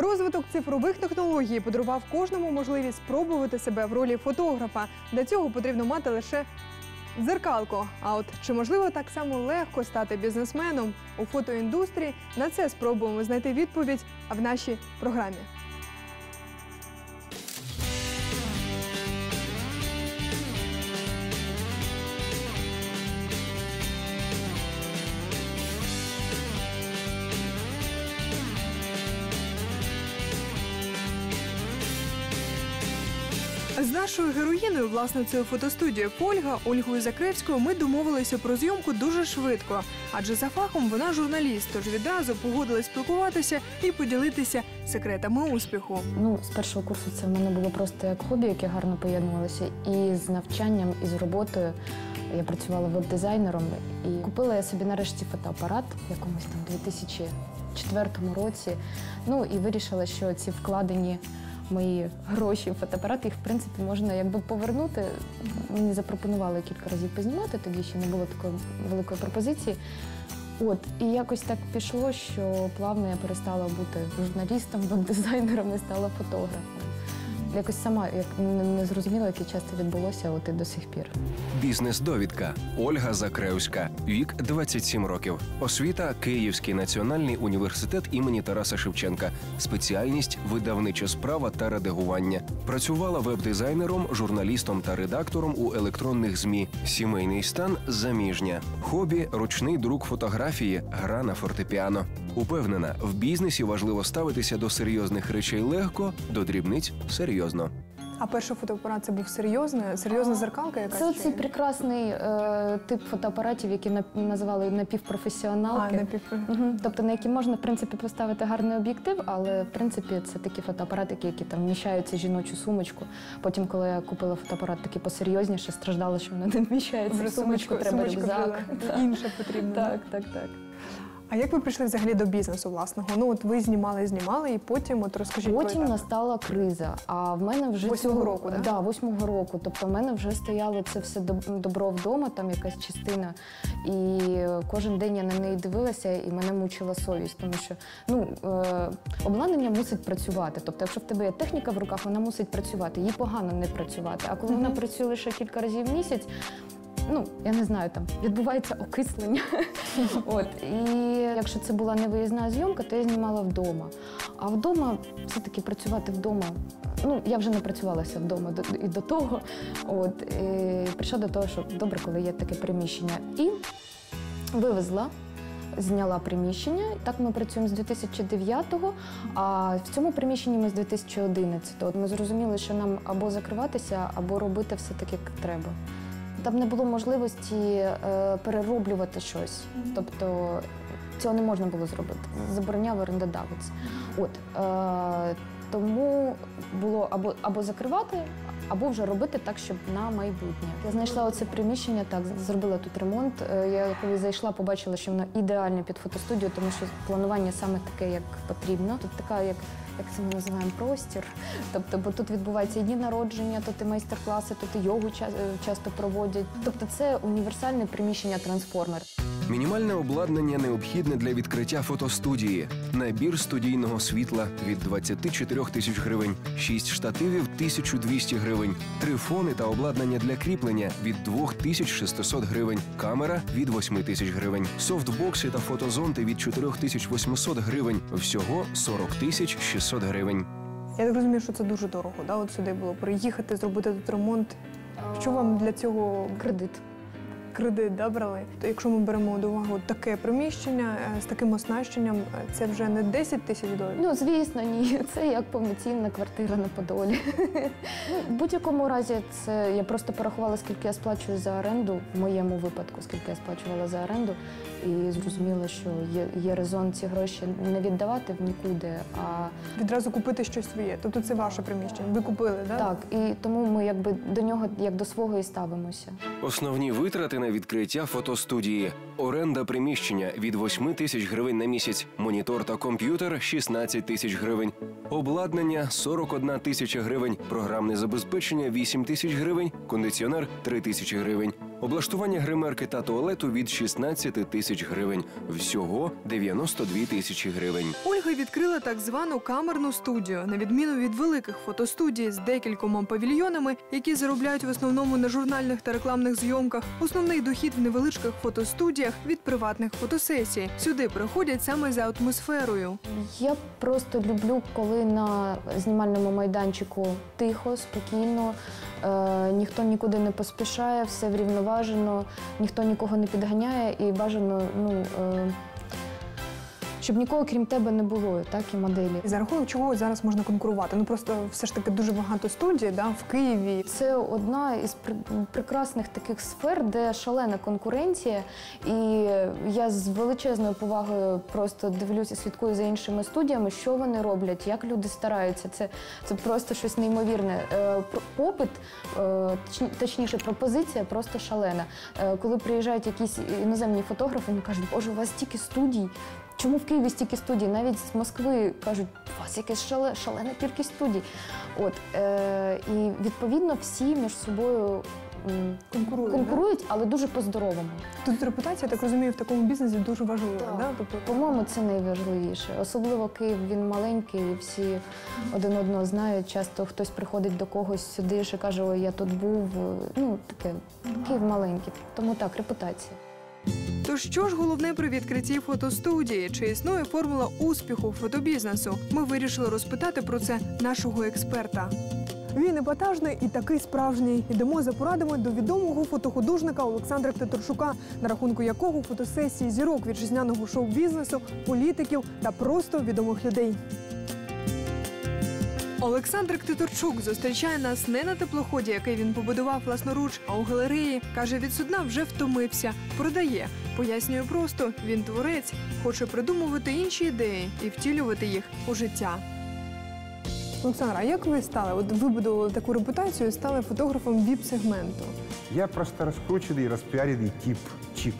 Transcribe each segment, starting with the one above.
Розвиток цифрових технологій подарував кожному можливість спробувати себе в ролі фотографа. Для цього потрібно мати лише дзеркалку. А от чи можливо так само легко стати бізнесменом у фотоіндустрії? На це спробуємо знайти відповідь в нашій програмі. З нашою героїною, власницею фотостудії Ольга Ольгою Закревською, ми домовилися про зйомку дуже швидко, адже за фахом вона журналіст, тож відразу погодилась спілкуватися і поділитися секретами успіху. Ну, з першого курсу це в мене було просто як хобі, яке гарно поєднувалося. І з навчанням, і з роботою. Я працювала веб-дизайнером і купила я собі нарешті фотоапарат в якомусь там 2004 році. Ну і вирішила, що ці вкладені мої гроші фотоапарат, їх в принципі можна якби повернути. Мені запропонували кілька разів познімати, тоді ще не було такої великої пропозиції. От, і якось так пішло, що плавно я перестала бути журналістом, веб-дизайнером і стала фотографом. Якось сама як не, зрозуміла, який час це відбулося, от і до сих пір. Бізнес-довідка Ольга Закревська, вік 27 років. Освіта Київський національний університет імені Тараса Шевченка. Спеціальність видавнича справа та редагування. Працювала веб-дизайнером, журналістом та редактором у електронних змі. Сімейний стан заміжня. Хобі ручний друк фотографії, гра на фортепіано. Упевнена, в бізнесі важливо ставитися до серйозних речей легко, до дрібниць серйозно. А перший фотоапарат це був серйозна, серйозна зеркалка, якась Це оцей прекрасний е, тип фотоапаратів, які на- називали а, напівпрофесіоналки. напів... Мгм. Тобто на які можна в принципі поставити гарний об'єктив, але в принципі це такі фотоапаратики, які там вміщаються в жіночу сумочку. Потім, коли я купила фотоапарат такий посерйозніше, страждала, що воно не вміщається в сумочку, треба сумочка рюкзак. вже інше потрібно. Так, так, так. А як ви прийшли взагалі до бізнесу власного? Ну от ви знімали, знімали, і потім от розкажіть Потім етап. настала криза. А в мене вже Восьмого року, да? Да, восьмого року. Тобто в мене вже стояло це все доб- добро вдома, там якась частина. І кожен день я на неї дивилася, і мене мучила совість, тому що ну е, обладнання мусить працювати. Тобто, якщо в тебе є техніка в руках, вона мусить працювати. Їй погано не працювати. А коли вона працює лише кілька разів в місяць. Ну, я не знаю, там відбувається окислення. От і якщо це була невиїзна зйомка, то я знімала вдома. А вдома все-таки працювати вдома. Ну, я вже не працювалася вдома до- і до того. От і прийшла до того, що добре, коли є таке приміщення. І вивезла. Зняла приміщення. Так ми працюємо з 2009-го, а в цьому приміщенні ми з 2011-го. От Ми зрозуміли, що нам або закриватися, або робити все так, як треба. Там не було можливості е, перероблювати щось. Тобто цього не можна було зробити. Забороняв орендодавець. От е, тому було або, або закривати, або вже робити так, щоб на майбутнє. Я знайшла оце приміщення, так зробила тут ремонт. Е, Я коли зайшла, побачила, що воно ідеальне під фотостудію, тому що планування саме таке, як потрібно. Тут така, як як це ми називаємо простір. Тобто, бо тут відбуваються і дні народження, тут і майстер-класи, тут і йогу е, часто проводять. Тобто, це універсальне приміщення трансформер. Мінімальне обладнання необхідне для відкриття фотостудії. Набір студійного світла від 24 тисяч гривень, 6 штативів 1200 гривень, три фони та обладнання для кріплення від 2600 гривень, камера від 8 тисяч гривень, софтбокси та фотозонти від 4800 гривень. Всього 40 тисяч 600 гривень. Я так розумію, що це дуже дорого. Да? От сюди було приїхати, зробити тут ремонт. Що вам для цього Кредит. Кредит да, брали? То якщо ми беремо до уваги таке приміщення е, з таким оснащенням, е, це вже не 10 тисяч доларів. Ну, звісно, ні. Це як повноцінна квартира на Подолі. Ну, в будь-якому разі, це я просто порахувала, скільки я сплачую за оренду, в моєму випадку, скільки я сплачувала за оренду, і зрозуміла, що є, є резон ці гроші не віддавати в нікуди. А Відразу купити щось своє. Тобто це ваше приміщення. Ви купили, да? так, і тому ми якби до нього як до свого і ставимося. Основні витрати на відкриття фотостудії. Оренда приміщення від 8 тисяч гривень на місяць, монітор та комп'ютер 16 тисяч гривень, обладнання 41 тисяча гривень, програмне забезпечення 8 тисяч гривень, кондиціонер 3 тисячі гривень. Облаштування гримерки та туалету від 16 тисяч гривень. Всього 92 тисячі гривень. Ольга відкрила так звану камерну студію, на відміну від великих фотостудій з декількома павільйонами, які заробляють в основному на журнальних та рекламних зйомках. Основний дохід в невеличких фотостудіях від приватних фотосесій. Сюди приходять саме за атмосферою. Я просто люблю, коли на знімальному майданчику тихо, спокійно, е, ніхто нікуди не поспішає, все врівноважено, ніхто нікого не підганяє і бажано, ну, е, щоб нікого крім тебе не було, так і моделі. За рахунок чого зараз можна конкурувати? Ну просто все ж таки дуже багато студій да, в Києві. Це одна із пр- прекрасних таких сфер, де шалена конкуренція. І я з величезною повагою просто дивлюся, слідкую за іншими студіями, що вони роблять, як люди стараються. Це, це просто щось неймовірне. Е, Попит, е, точніше, пропозиція просто шалена. Е, Коли приїжджають якісь іноземні фотографи, вони кажуть, боже, у вас стільки студій. Чому в Києві стільки студій? Навіть з Москви кажуть, у вас якась шале- шалена кількість студій. От, е, і відповідно всі між собою м, Конкурують, конкурують, але дуже по-здоровому. Тут репутація, я так розумію, в такому бізнесі дуже важлива. Так. Да? Тобто, По-моєму, це найважливіше. Особливо Київ він маленький, і всі один одного знають. Часто хтось приходить до когось сюди і каже, ой, я тут був. Ну, таке, Київ маленький. Тому так, репутація. То що ж головне при відкритті фотостудії? Чи існує формула успіху фотобізнесу? Ми вирішили розпитати про це нашого експерта. Він епатажний і такий справжній. Йдемо за порадами до відомого фотохудожника Олександра Ктитурчука, на рахунку якого фотосесії зірок вітчизняного шоу-бізнесу, політиків та просто відомих людей. Олександр Ктитурчук зустрічає нас не на теплоході, який він побудував власноруч, а у галереї. Каже, від судна вже втомився. Продає. Пояснює просто, він творець, хоче придумувати інші ідеї і втілювати їх у життя. Олександр, а як ви стали? От вибудували таку репутацію, стали фотографом віп-сегменту. Я просто раскрученный, распиаренный тип, чик.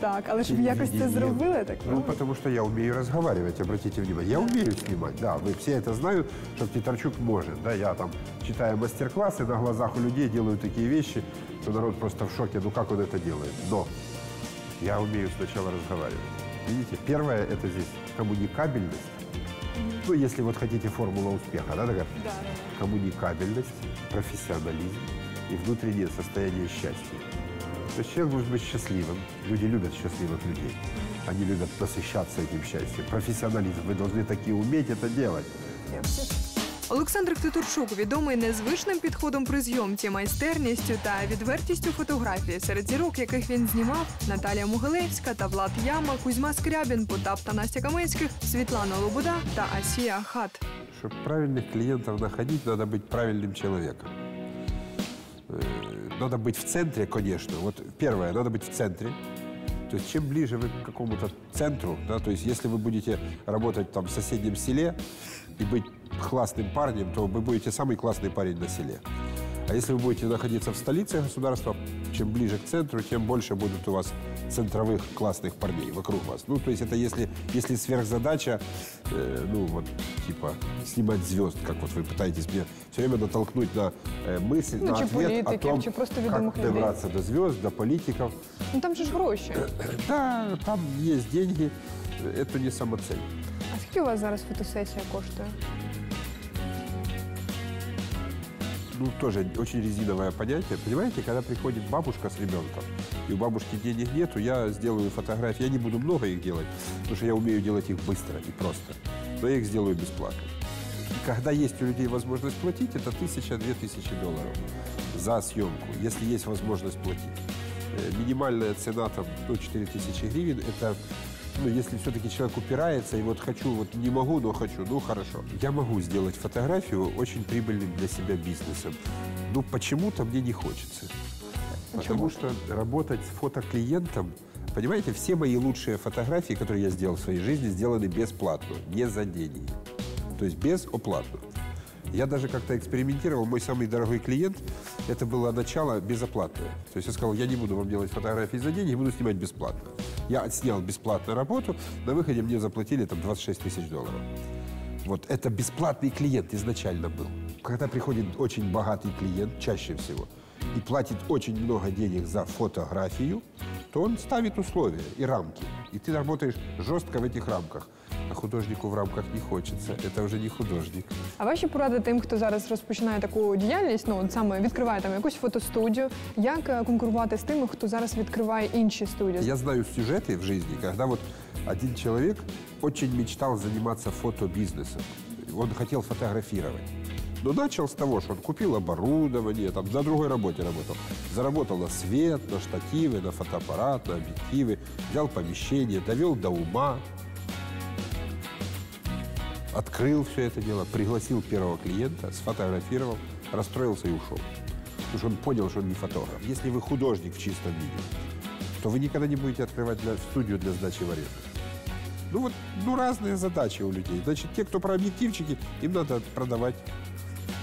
Так, але щоб якось це зробили, так Ну, потому что я умею разговаривать, обратите внимание. Я умею снимать, да, вы все это знают, что Титарчук может. Да, я там читаю мастер-классы, на глазах у людей делаю такие вещи, что народ просто в шоке, ну как он это делает. Но я умею сначала разговаривать. Видите, первое это здесь коммуникабельность. Ну, если вот хотите формула успеха, да, такая? Коммуникабельность, профессионализм и внутреннее состояние счастья. То есть человек должен быть счастливым. Люди любят счастливых людей. Они любят насыщаться этим счастьем. Профессионализм. Вы должны такие уметь это делать. Олександр Ктитурчук відомий незвичним підходом при зйомці, майстерністю та відвертістю фотографії, серед зірок, яких він знімав Наталія Могилевська та Влад Яма, Кузьма Скрябін, Потап та Настя Каменських, Світлана Лобода та Асія Хат. Чтобы правильных клиентов находить, надо быть правильным человеком. Надо быть в центре, конечно. Вот первое, надо быть в центре. То есть чем ближе вы к какому-то центру, да, то есть если вы будете работать там в соседнем селе и быть классным парнем, то вы будете самый классный парень на селе. А если вы будете находиться в столице государства, чем ближе к центру, тем больше будут у вас центровых классных парней вокруг вас. Ну, то есть это если, если сверхзадача, э, ну, вот, типа, снимать звезд, как вот вы пытаетесь мне все время натолкнуть на э, мысль, Ну, на чи ответ о політиків, том, чи просто как відомих людей. добраться до звезд, до политиков. Ну там же ж гроші. Да, там есть деньги, это не самоцель. А скільки у вас зараз фотосесія коштує? Ну, тоже очень резиновое понятие. Понимаете, когда приходит бабушка с ребенком, и у бабушки денег нету, я сделаю фотографии. Я не буду много их делать, потому что я умею делать их быстро и просто. Но я их сделаю бесплатно. Когда есть у людей возможность платить, это тысяча-две тысячи долларов за съемку, если есть возможность платить. Э, Минимальная цена там, ну, 4 тысячи гривен, это ну, если все-таки человек упирается, и вот хочу, вот не могу, но хочу, ну хорошо. Я могу сделать фотографию очень прибыльным для себя бизнесом. Но почему-то мне не хочется. Потому что работать с фотоклиентом, понимаете, все мои лучшие фотографии, которые я сделал в своей жизни, сделаны бесплатно, не за деньги. То есть безоплатно. Я даже как-то экспериментировал. Мой самый дорогой клиент, это было начало безоплатное. То есть я сказал, я не буду вам делать фотографии за деньги, буду снимать бесплатно. Я отснял бесплатно работу, на выходе мне заплатили там 26 тысяч долларов. Вот это бесплатный клиент изначально был. Когда приходит очень богатый клиент, чаще всего, и платит очень много денег за фотографию, то он ставит условия и рамки. И ты работаешь жестко в этих рамках. А художнику в рамках не хочется. Это уже не художник. А ваші поради тим, хто зараз розпочинає таку діяльність, ну от саме відкриває там якусь фотостудію, як е, конкурувати з тими, хто зараз відкриває інші студії? Я знаю сюжеты в жизни, когда вот один человек очень мечтал заниматься фотобизнесом. Он хотел фотографировать. Но начал с того, что он купил оборудование, там, на другой работе работал. Заработал на свет, на штативы, на фотоаппарат, на объективы, взял помещение, довел до ума, открыл все это дело, пригласил первого клиента, сфотографировал, расстроился и ушел. Потому что он понял, что он не фотограф. Если вы художник в чистом виде, то вы никогда не будете открывать для, студию для сдачи в аренду. Ну вот, ну разные задачи у людей. Значит, те, кто про объективчики, им надо продавать,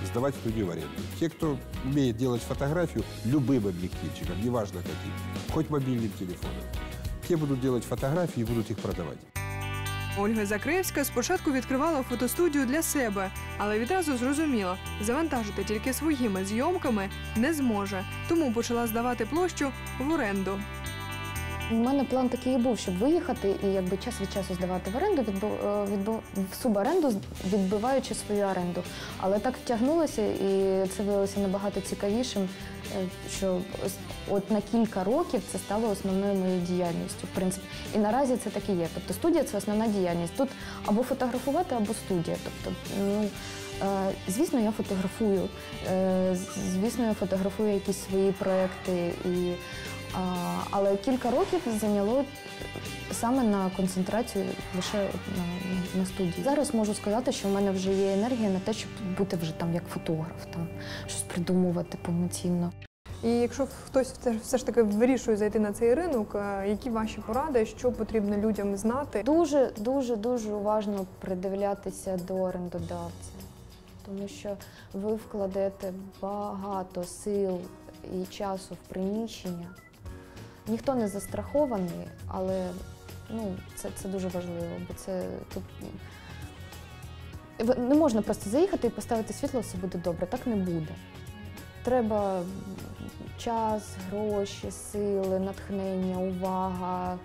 сдавать студию в аренду. Те, кто умеет делать фотографию любым объективчиком, неважно каким, хоть мобильным телефоном, те будут делать фотографии и будут их продавать. Ольга Закревська спочатку відкривала фотостудію для себе, але відразу зрозуміла, завантажити тільки своїми зйомками не зможе, тому почала здавати площу в оренду. У мене план такий і був, щоб виїхати і якби час від часу здавати в оренду, відбу, е, відбу, в суборенду, відбиваючи свою оренду. Але так втягнулося, і це виявилося набагато цікавішим, е, що от на кілька років це стало основною моєю діяльністю. В принципі, і наразі це так і є. Тобто студія це основна діяльність. Тут або фотографувати, або студія. Тобто, ну. е, Звісно, я фотографую. Звісно, я фотографую якісь свої проекти і але кілька років зайняло саме на концентрацію лише на, на, студії. Зараз можу сказати, що в мене вже є енергія на те, щоб бути вже там як фотограф, там щось придумувати повноцінно. І якщо хтось все- ж таки вирішує зайти на цей ринок, які ваші поради, що потрібно людям знати? Дуже, дуже, дуже уважно придивлятися до орендодавця, тому що ви вкладете багато сил і часу в приміщення. Ніхто не застрахований, але ну, це, це дуже важливо, бо це тут не можна просто заїхати і поставити світло, все буде добре. Так не буде. Треба час, гроші, сили, натхнення, увага,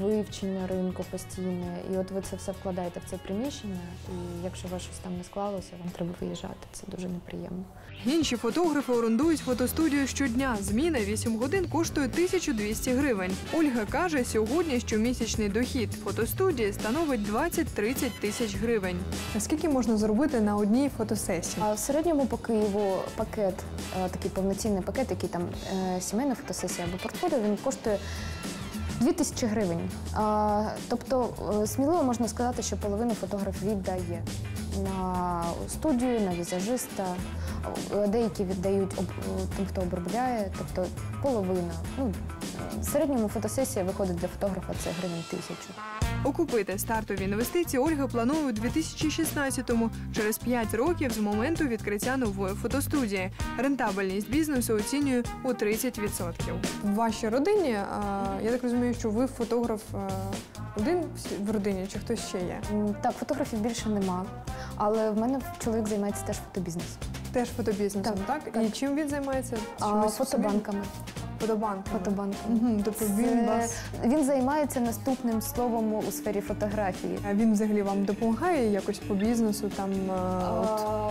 вивчення ринку постійне. І от ви це все вкладаєте в це приміщення, і якщо у щось там не склалося, вам треба виїжджати. Це дуже неприємно. Інші фотографи орендують фотостудію щодня. Зміна 8 годин коштує 1200 гривень. Ольга каже, сьогодні щомісячний дохід фотостудії становить 20-30 тисяч гривень. Скільки можна заробити на одній фотосесії? А в середньому по Києву пакет, е, такий повноцінний пакет, який там е, сімейна фотосесія або портфоліо, він коштує 2 тисячі гривень. Тобто е, сміливо можна сказати, що половину фотограф віддає на студію, на візажиста. Е, Деякі віддають об- е, тим, хто обробляє, тобто половина. Ну, е, в середньому фотосесія виходить для фотографа це гривень тисячу. Окупити стартові інвестиції Ольга планує у 2016-му, через 5 років з моменту відкриття нової фотостудії. Рентабельність бізнесу оцінює у 30%. В вашій родині, я так розумію, що ви фотограф один в родині, чи хтось ще є? Так, фотографів більше нема, але в мене чоловік займається теж фотобізнесом. Теж фотобізнесом, так? Так, І чим він займається? А, фотобанками. Фотобанками. Фотобанками. Угу, тобто він вас Він займається наступним словом у сфері фотографії. а він взагалі вам допомагає якось по бізнесу? Там е, от А,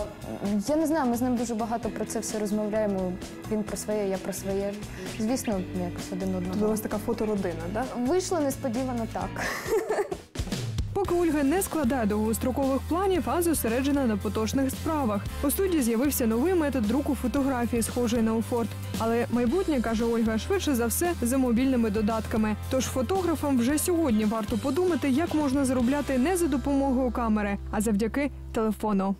Я не знаю, ми з ним дуже багато про це все розмовляємо. Він про своє, я про своє. Звісно, ми якось один тобто у вас така фотородина, так? Вийшло несподівано так. Поки Ольга не складає довгострокових планів, а зосереджена на поточних справах. У студії з'явився новий метод друку фотографії, схожий на офорт. Але майбутнє каже Ольга швидше за все за мобільними додатками. Тож фотографам вже сьогодні варто подумати, як можна заробляти не за допомогою камери, а завдяки телефону.